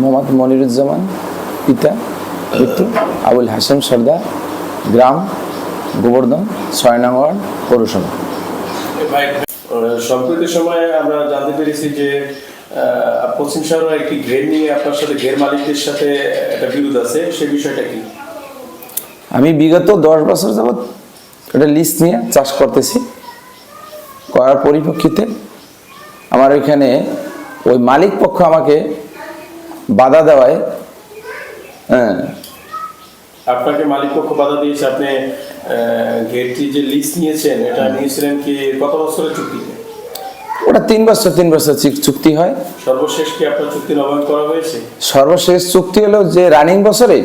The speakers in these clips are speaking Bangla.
মোহাম্মদ মনিরুজ্জামান পিতা মৃত্যু আবুল হাসান সর্দার গ্রাম গোবর্ধন ছয় নং ওয়ার্ড পৌরসভা। সম্প্রতি সময়ে আমরা জানতে পেরেছি যে পশ্চিম শহরের একটি ঘের নিয়ে আপনার সাথে ঘের মালিকদের সাথে একটা বিরোধ আছে সেই বিষয়টা কি? আমি বিগত দশ বছর যাবৎ একটা লিস্ট নিয়ে চাষ করতেছি। করার পরিপ্রেক্ষিতে আমার ওইখানে ওই মালিক পক্ষ আমাকে বাধা দেওয়ায় হ্যাঁ। আপনাকে মালিক পক্ষ বাধা দিয়েছে আপনি ঘেরটি যে লিস্ট নিয়েছেন এটা নিয়েছিলেন কি কত বছরের চুক্তিতে ওটা তিন বছর তিন বছর চুক্তি হয়। সর্বশেষ কি আপনার চুক্তি নবায়ন করা হয়েছে? সর্বশেষ চুক্তি হলো যে রানিং বছরে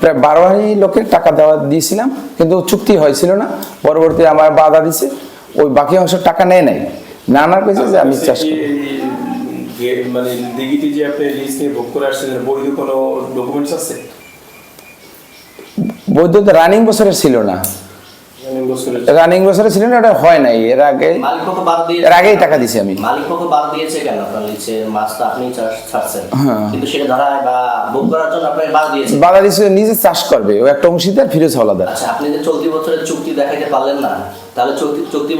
প্রায় বারো হাজার লোকের টাকা দেওয়া দিয়েছিলাম কিন্তু চুক্তি হয়েছিল না। পরবর্তী আমার বাধা দিছে ওই বাকি অংশ টাকা নেয় নাই। না না কইছে যে আমি চাষ করি। মানে দিঘিটি যে আপনি লিস্ট নিয়ে ভোগ করে আসছেন এর বৈধ কোনো ডকুমেন্টস আছে? বৈধতা রানিং বছরে ছিল না। রানিং বছরে ছিল। না ওটা হয় নাই। এর আগে মালিক পক্ষ বাদ দিয়ে এর আগেই টাকা দিছি আমি। মালিক পক্ষ বাদ দিয়েছে কেন? আপনার নিচে মাছটা আপনি চাষ- ছাড়ছেন। হ্যাঁ। কিন্তু সেটা ধরায় বা বুক করার জন্য আপনাকে বাদ দিয়েছে। বাধা দিছে নিজে চাষ করবে। ও একটা অংশীদার ফিরোজ হলাদার আচ্ছা আপনি যে চলতি বছরের চুক্তি দেখাইতে পারলেন না তাহলে চলতি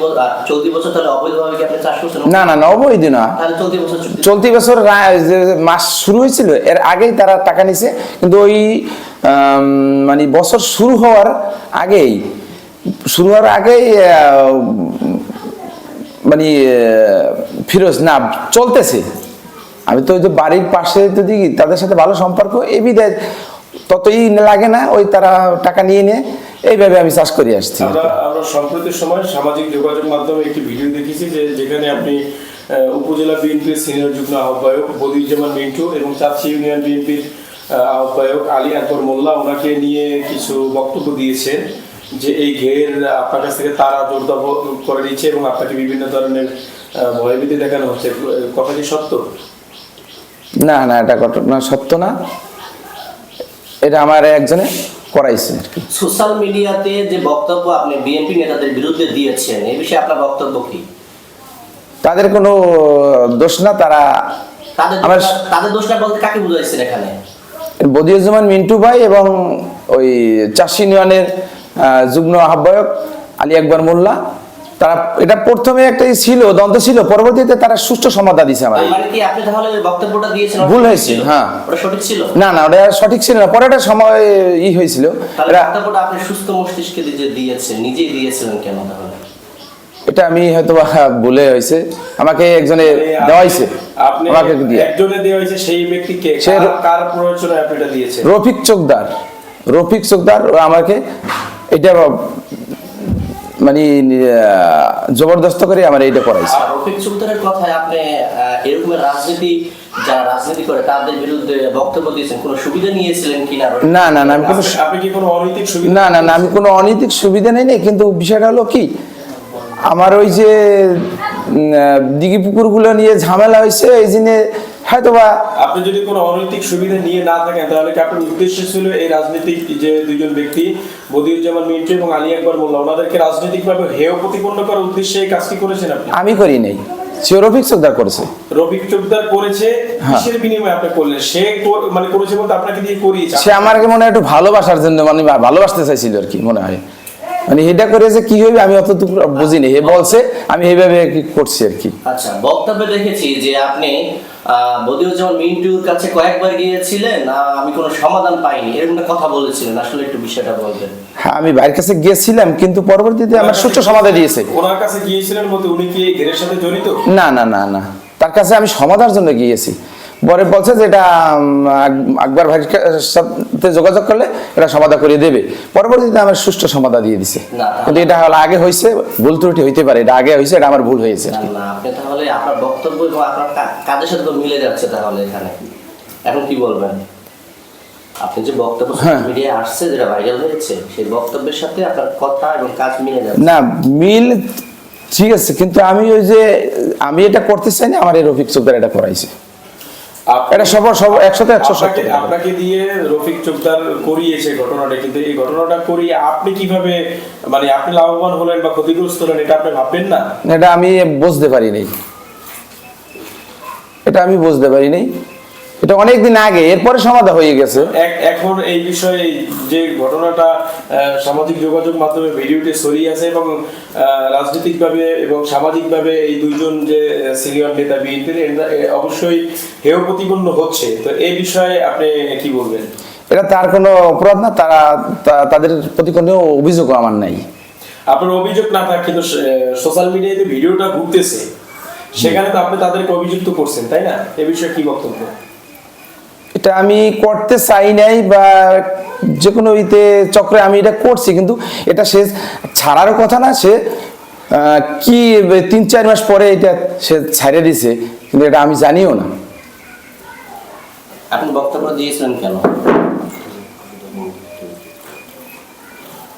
বছর তাহলে অবৈধভাবে কি আপনি চাষ করছেন? না না নবৈধ না। চলতি বছর চলতি বছর মাস শুরু হয়েছিল এর আগেই তারা টাকা নিছে। কিন্তু ওই মানে বছর শুরু হওয়ার আগেই শুরু হওয়ার আগেই মানে ফিরোজ না চলতেছে। আমি তো ওই যে বাড়ির পাশে যদি তাদের সাথে ভালো সম্পর্ক এ বিধায় ততই লাগে না ওই তারা টাকা নিয়ে নিয়ে। এইভাবে আমি চাষ করে আসছি। আমরা সম্প্রতি সময় সামাজিক যোগাযোগ মাধ্যমে একটি ভিডিও দেখেছি যে যেখানে আপনি উপজেলা বিএনপির সিনিয়র যুগ্ম আহ্বায়ক বদিউজ্জামান মিন্টু এবং চাচ্ছি ইউনিয়ন বিএনপির আহ্বায়ক আলী আকবর মোল্লা ওনাকে নিয়ে কিছু বক্তব্য দিয়েছেন যে এই ঘের আপনার কাছ থেকে তারা জোরদার করে দিচ্ছে এবং আপনাকে বিভিন্ন ধরনের ভয়ভীতি দেখানো হচ্ছে। কথা কি সত্য? না না এটা ঘটনা সত্য না। এটা আমার একজনে করাইছে সোশ্যাল মিডিয়াতে যে বক্তব্য আপনি বিএনপি নেতাদের বিরুদ্ধে দিয়েছেন এই বিষয়ে আপনার বক্তব্য কি? তাদের কোনো দোষ না তারা তাদের তাদের দোষটা- তাদের দোষটা বলতে কাকে বুঝাইছেন এখানে? বদিউজ্জামান মিন্টু ভাই এবং ওই চাষি ইউনিয়নের যুগ্ম আহ্বায়ক আলী আকবর মোল্লা। তারা এটা প্রথমে একটা ই ছিল দ্বন্দ্ব ছিল পরবর্তীতে তারা সুষ্ঠু সমাধান দিছে আমার মানে কি আপনি তাহলে বক্তব্যটা দিয়েছেন? ভুল হয়েছে, হ্যাঁ। ওটা সঠিক ছিল? না না ওটা সঠিক ছিল না। পরে একটা সময় ই হয়েছিল। এটা বক্তব্যটা আপনি সুস্থ মস্তিষ্কে যে দিয়েছেন নিজেই দিয়েছিলেন কেন তাহলে? এটা আমি হয়তো ভুলে হয়েছে। আমাকে একজনে দেওয়া হয়েছে আমাকে দিয়ে। একজনে দেওয়া হয়েছে সেই ব্যক্তিকে কার- কার প্রয়োজনে আপনি এটা দিয়েছেন? রফিক চোকদার। রফিক চোকদার আমাকে এটা মানে জবরদস্ত করে আমার এইটা করাইছে রফিক চৌধুরীর কথায় আপনি আহ, এরকমের রাজনীতি যারা রাজনীতি করে তাদের বিরুদ্ধে বক্তব্য দিয়েছেন কোনো সুবিধা নিয়েছিলেন কিনা না না না আমি কোনো আপনি- কি কোনো অনৈতিক সুবিধা না না না আমি কোনো অনৈতিক সুবিধা নেই নাই কিন্তু বিষয়টা হলো কি আমার ওই যে দিঘি পুকুরগুলো নিয়ে ঝামেলা হয়েছে এই জন্য হয়তো বা আপনি যদি কোনো অনৈতিক সুবিধা নিয়ে না থাকেন তাহলে কি আপনার উদ্দেশ্য ছিল এই রাজনৈতিক যে দুইজন ব্যক্তি বদিউজ্জামান মিন্টু এবং আলী আকবর মোল্লা ওনাদেরকে রাজনৈতিকভাবে হেয় প্রতিপন্ন করার উদ্দেশ্যে এই কাজটি করেছেন আপনি? আমি করি নাই। সে রফিক করেছে। রফিক করেছে হ্যাঁ। কিসের বিনিময়ে আপনি করলেন? সে মানে করেছে বলতে আপনাকে দিয়ে করিয়েছে। সে আমাকে মনে হয় একটু ভালোবাসার জন্য মানে ভালোবাসতে চাইছিল আর কি মনে হয়। মানে এটা করেছে কি হবে আমি অত বুঝিনি। হে বলছে আমি এইভাবে কি করছি আর কি। আচ্ছা বক্তব্যে দেখেছি যে আপনি বদিউজ্জামান মিন্টুর কাছে কয়েকবার গিয়েছিলেন আমি কোনো সমাধান পাইনি। এরকম একটা কথা বলেছিলেন। আসলে একটু বিষয়টা বলবেন। হ্যাঁ আমি বাইরের কাছে গিয়েছিলাম কিন্তু পরবর্তীতে আমার সুষ্ঠু সমাধান দিয়েছে। ওনার কাছে গিয়েছিলেন বলতে উনি কি এই ঘেরের সাথে জড়িত? না না না না। তার কাছে আমি সমাধানের জন্য গিয়েছি। পরে বলছে যে এটা আকবর ভাইয়ের সাথে যোগাযোগ করলে এটা সমাধা করে দেবে। পরবর্তীতে আমার সুষ্ঠু সমাধা দিয়ে দিছে। কিন্তু এটা হলো আগে হয়েছে ভুল ত্রুটি হইতে পারে। এটা আগে হয়েছে এটা আমার ভুল হয়েছে। আপনি তাহলে আপনার বক্তব্য এবং আপনার কাজের সাথে মিলে যাচ্ছে তাহলে এখানে। এখন কি বলবেন? আপনি যে বক্তব্য হ্যাঁ। মিডিয়ায় আসছে যেটা ভাইরাল হয়েছে সেই বক্তব্যের সাথে আপনার কথা এবং কাজ মিলে যাচ্ছে। না মিল ঠিক আছে কিন্তু আমি ওই যে আমি এটা করতে চাই না আমার এই রফিক চোখদার এটা করাইছে। এটা সবার সব একসাথে একশো আপনাকে দিয়ে রফিক চোপদার করিয়েছে ঘটনাটা কিন্তু এই ঘটনাটা করিয়ে আপনি কীভাবে মানে আপনি লাভবান হলেন বা ক্ষতিগ্রস্ত হলেন এটা আপনি ভাববেন না? এটা আমি বুঝতে পারি নাই এটা আমি বুঝতে পারি নাই এটা অনেক দিন আগে এরপরে সমাধা হয়ে গেছে। এক- এখন এই বিষয়ে যে ঘটনাটা সামাজিক যোগাযোগ মাধ্যমে ভিডিওটি ছড়িয়ে আছে এবং রাজনৈতিকভাবে এবং সামাজিকভাবে এই দুইজন যে সিনিয়র নেতা বিএনপির অবশ্যই হেয় প্রতিপন্ন হচ্ছে। তো এই বিষয়ে আপনি কি বলবেন? এটা তার কোনো অপরাধ না তারা তাদের প্রতি কোনো অভিযোগও আমার নাই। আপনার অভিযোগ না থাক কিন্তু সোশ্যাল মিডিয়াতে ভিডিওটা ঘুরতেছে। সেখানে তো আপনি তাদেরকে অভিযুক্ত করছেন তাই না? এ বিষয়ে কি বক্তব্য? এটা আমি করতে চাই নাই বা যে কোনো ইতে চক্রে আমি এটা করছি কিন্তু এটা সে ছাড়ার কথা না সে কি তিন চার মাস পরে এটা সে ছাড়ে দিছে কিন্তু এটা আমি জানিও না। আপনি বক্তব্য দিয়েছিলেন কেন?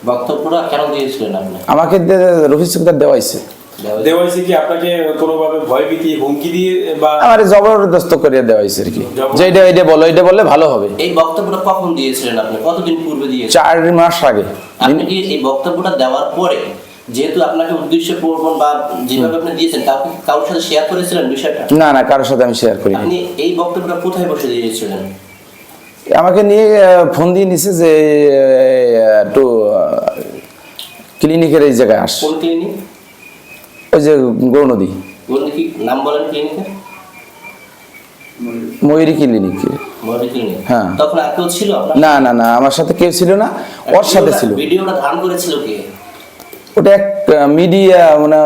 বক্তব্যটা কেন দিয়েছিলেন আপনি? আমাকে দে- রফিক দেওয়াইছে কি আপনাকে কোনোভাবে ভয়ভীতি হুমকি দিয়ে বা আমার জবরদস্ত করে দেওয়াইছে আর কি। জবর- যে এটা এটা বলো এটা বললে ভালো হবে। এই বক্তব্যটা কখন দিয়েছিলেন আপনি? কতদিন পূর্বে দিয়েছিলেন? চার মাস আগে। আপনি কি এই বক্তব্যটা দেওয়ার পরে যেহেতু আপনাকে উদ্দেশ্যে পূরণ বা যেভাবে আপনি দিয়েছেন কাউকে কারোর সাথে শেয়ার করেছিলেন বিষয়টা? না না কারোর সাথে আমি শেয়ার করি আপনি এই বক্তব্যটা কোথায় বসে দিয়েছিলেন? আমাকে নিয়ে ফোন দিয়ে নিছে যে একটু ক্লিনিকের এই জায়গায় আস কোন ক্লিনিক ওই যে বলুন কি? নাম বলেন ক্লিনিকের ময়ূরী ক্লিনিক। হ্যাঁ। তখন আর কেউ ছিল না না না আমার সাথে কেউ ছিল না ওর সাথে ছিল। ভিডিওটা ধারণ করেছিল কে? ওটা এক মিডিয়া মানে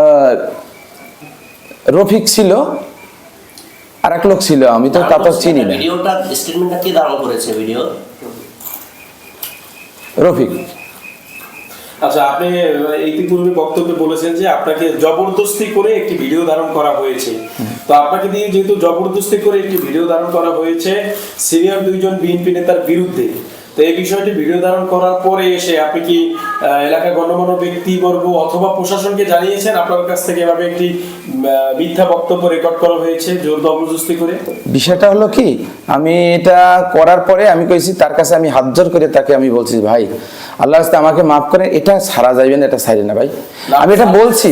রফিক ছিল আর এক লোক ছিল আমি তো তা তো চিনি না। ভিডিওটা স্টেটমেন্টটা কে ধারণ করেছে ভিডিও? রফিক। আচ্ছা আপনি ইতিপূর্বে বক্তব্যে বলেছেন যে আপনাকে জবরদস্তি করে একটি ভিডিও ধারণ করা হয়েছে। তো আপনাকে দিয়ে যেহেতু জবরদস্তি করে একটি ভিডিও ধারণ করা হয়েছে, সিনিয়র দুইজন বিএনপি নেতার বিরুদ্ধে তো এই বিষয়টি ভিডিও ধারণ করার পরে এসে আপনি কি এলাকার গণ্যমান্য ব্যক্তিবর্গ অথবা প্রশাসনকে জানিয়েছেন? আপনার কাছ থেকে এভাবে একটি মিথ্যা বক্তব্য রেকর্ড করা হয়েছে জোর জবরদস্তি করে? বিষয়টা হলো কি আমি এটা করার পরে আমি কইছি তার কাছে আমি হাত জোর করে তাকে আমি বলছি ভাই আল্লাহ আমাকে মাফ করে এটা ছাড়া যাইবে না এটা ছাড়ি না ভাই। আমি এটা বলছি।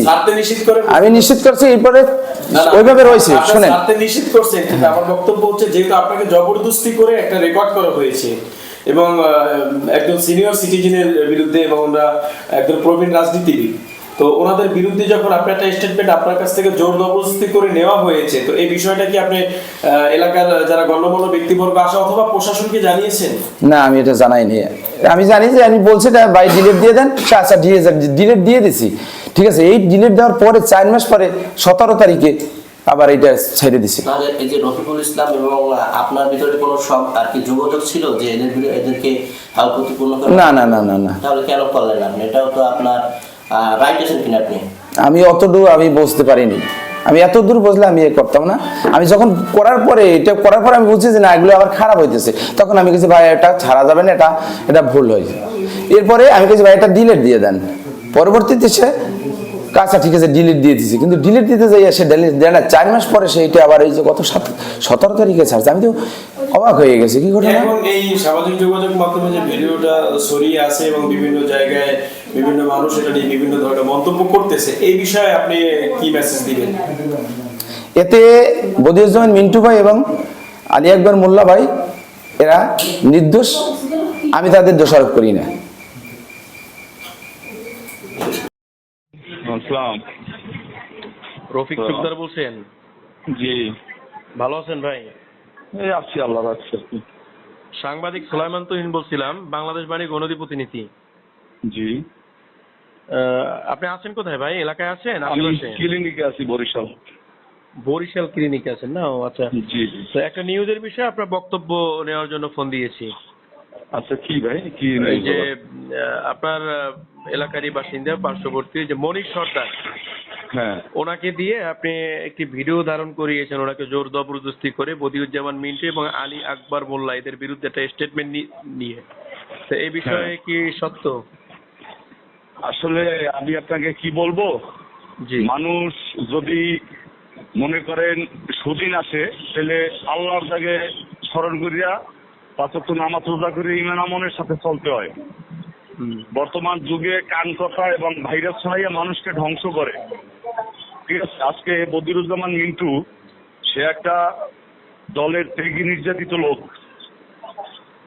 আমি নিশ্চিত করছি এরপরে ওইভাবে রয়েছে শোনেন। নিষেধ করছেন আমার বক্তব্য হচ্ছে যেহেতু আপনাকে জবরদস্তি করে একটা রেকর্ড করা হয়েছে এবং একজন সিনিয়র সিটিজেনের বিরুদ্ধে এবং ওরা একজন প্রবীণ রাজনীতিবিদ। তো ওনাদের বিরুদ্ধে যখন আপনার একটা স্টেটমেন্ট আপনার কাছ থেকে জোর জবরদস্তি করে নেওয়া হয়েছে তো এই বিষয়টা কি আপনি এলাকার যারা গণ্যমান্য ব্যক্তিবর্গ আসে অথবা প্রশাসনকে জানিয়েছেন? না আমি এটা জানাইনি। আমি জানি যে আমি বলছি বাই ডিলিট দিয়ে দেন। আচ্ছা, আচ্ছা ডিলিট দিয়ে দিছি। ঠিক আছে এই ডিলিট দেওয়ার পরে চার মাস পরে সতেরো তারিখে আবার এটা ছেড়ে দিছি। তাহলে এই যে রফিকুল ইসলাম এবং আপনার ভিতরে কোনো সব আর কি যোগাযোগ ছিল যে এদের এদেরকে প্রতিপূর্ণ না না না না না। তাহলে কেন করলেন আপনি? এটাও তো আপনার রাইট আছেন কিনা আপনি? আমি অতদূর আমি বুঝতে পারিনি। আমি এত দূর বুঝলে আমি এ করতাম না। আমি যখন করার পরে এটা করার পরে আমি বুঝছি যে না এগুলো আবার খারাপ হইতেছে। তখন আমি কিছু ভাই এটা ছাড়া যাবে না এটা এটা ভুল হয়েছে। এরপরে আমি কিছু ভাই এটা ডিলেট দিয়ে দেন। পরবর্তীতে সে আচ্ছা ঠিক আছে ডিলিট দিয়ে দিছি। কিন্তু ডিলিট দিতে যাই সে ডিলিট দেয় না চার মাস পরে সেইটা আবার এই যে গত সাত সতেরো তারিখে ছাড়ছে। আমি তো অবাক হয়ে গেছি কি ঘটনা? এখন এই সামাজিক যোগাযোগ মাধ্যমে যে ভিডিওটা ছড়িয়ে আছে এবং বিভিন্ন জায়গায় বিভিন্ন মানুষ এটা নিয়ে বিভিন্ন ধরনের মন্তব্য করতেছে এই বিষয়ে আপনি কি মেসেজ দিবেন? এতে বদিউজ্জামান মিন্টু ভাই এবং আলী আকবর মোল্লা ভাই এরা নির্দোষ। আমি তাদের দোষারোপ করি না। আসসালাম। রফিক সুকদার বলছেন? জি। ভালো আছেন ভাই? এই আছি আল্লাহ রাখছে সাংবাদিক সুলাইমান তুহিন বলছিলাম বাংলাদেশ বাণী গণদী প্রতিনিধি। জি। আপনি আছেন কোথায় ভাই? এলাকায় আছেন? আমি ক্লিনিকে আছি বরিশাল। বরিশাল ক্লিনিকে আছেন না? ও আচ্ছা। জি। জি তো একটা নিউজের বিষয়ে আপনার বক্তব্য নেওয়ার জন্য ফোন দিয়েছি। আচ্ছা কি ভাই? কি যে আপনার এলাকারই বাসিন্দা পার্শ্ববর্তী যে মনীষ সর্দার হ্যাঁ। ওনাকে দিয়ে আপনি একটি ভিডিও ধারণ করিয়েছেন ওনাকে জোর জবরদস্তি করে বদিউজ্জামান মিন্টু এবং আলী আকবর মোল্লা এদের বিরুদ্ধে একটা স্টেটমেন্ট নিয়ে। তো এই বিষয়ে হ্যাঁ। কি সত্য? আসলে আমি আপনাকে কি বলব? জি। মানুষ যদি মনে করেন সুদিন আসে তাহলে আল্লাহর জাগে স্মরণ করিয়া পাঁচক নামাজ রোজা করে ইমান আমনের সাথে চলতে হয়। বর্তমান যুগে কান কথা এবং ভাইরাস ছড়াইয়া মানুষকে ধ্বংস করে। ঠিক আছে আজকে বদিরুজ্জামান মিন্টু সে একটা দলের ত্যাগী নির্যাতিত লোক।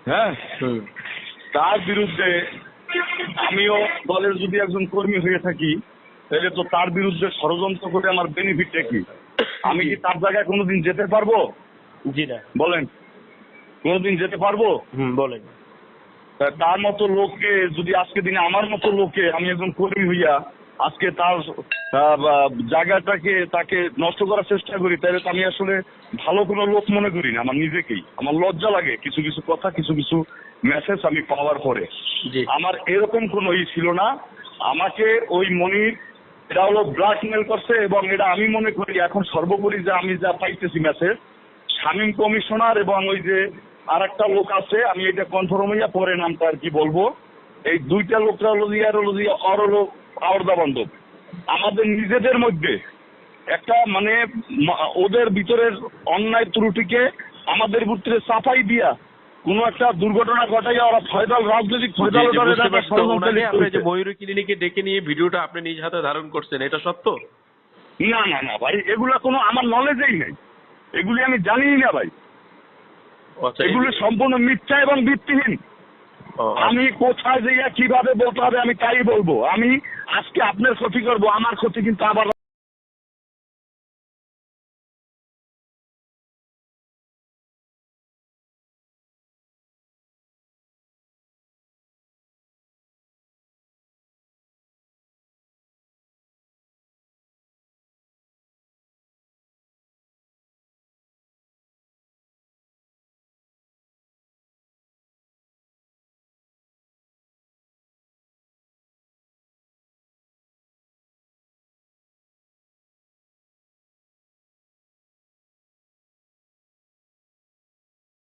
হ্যাঁ? তার বিরুদ্ধে আমিও দলের যদি একজন কর্মী হয়ে থাকি তাহলে তো তার বিরুদ্ধে ষড়যন্ত্র করে আমার বেনিফিটটা কি? আমি কি তার জায়গায় কোনোদিন যেতে পারব? জি না। বলেন। কোনোদিন যেতে পারব? হুম বলেন। তার মতো লোককে যদি আজকে দিনে আমার মতো লোককে আমি একজন কর্মী হইয়া আজকে তার জায়গাটাকে তাকে নষ্ট করার চেষ্টা করি তাহলে আমি আসলে ভালো কোনো লোক মনে করি না আমার নিজেকেই। আমার লজ্জা লাগে কিছু কিছু কথা কিছু কিছু মেসেজ আমি পাওয়ার পরে। আমার এরকম কোনো ই ছিল না। আমাকে ওই মনির এটা হলো ব্ল্যাকমেল করছে এবং এটা আমি মনে করি এখন সর্বোপরি যে আমি যা পাইতেছি মেসেজ শামীম কমিশনার এবং ওই যে আর একটা লোক আছে আমি এটা কনফার্ম হইয়া পরে নামটা আর কি বলব। এই দুইটা লোকটা হলো দিয়ে আর হলো দিয়ে আর হলো আওরদা বান্ধব। আমাদের নিজেদের মধ্যে একটা মানে ওদের ভিতরের অন্যায় ত্রুটিকে আমাদের ভিতরে সাফাই দিয়া কোনো একটা দুর্ঘটনা ঘটাইয়া ওরা ফয়দাল রাজনৈতিক ফয়দাল আপনি যে ময়ূরী ক্লিনিকে ডেকে নিয়ে ভিডিওটা আপনি নিজ হাতে ধারণ করছেন এটা সত্য? না না না ভাই এগুলা কোনো আমার নলেজেই নেই। এগুলি আমি জানিই না ভাই। এগুলি সম্পূর্ণ মিথ্যা এবং ভিত্তিহীন। আমি কোথায় যাইয়া কীভাবে বলতে হবে আমি তাই বলব। আমি আজকে আপনার ক্ষতি করব আমার ক্ষতি কিন্তু আবার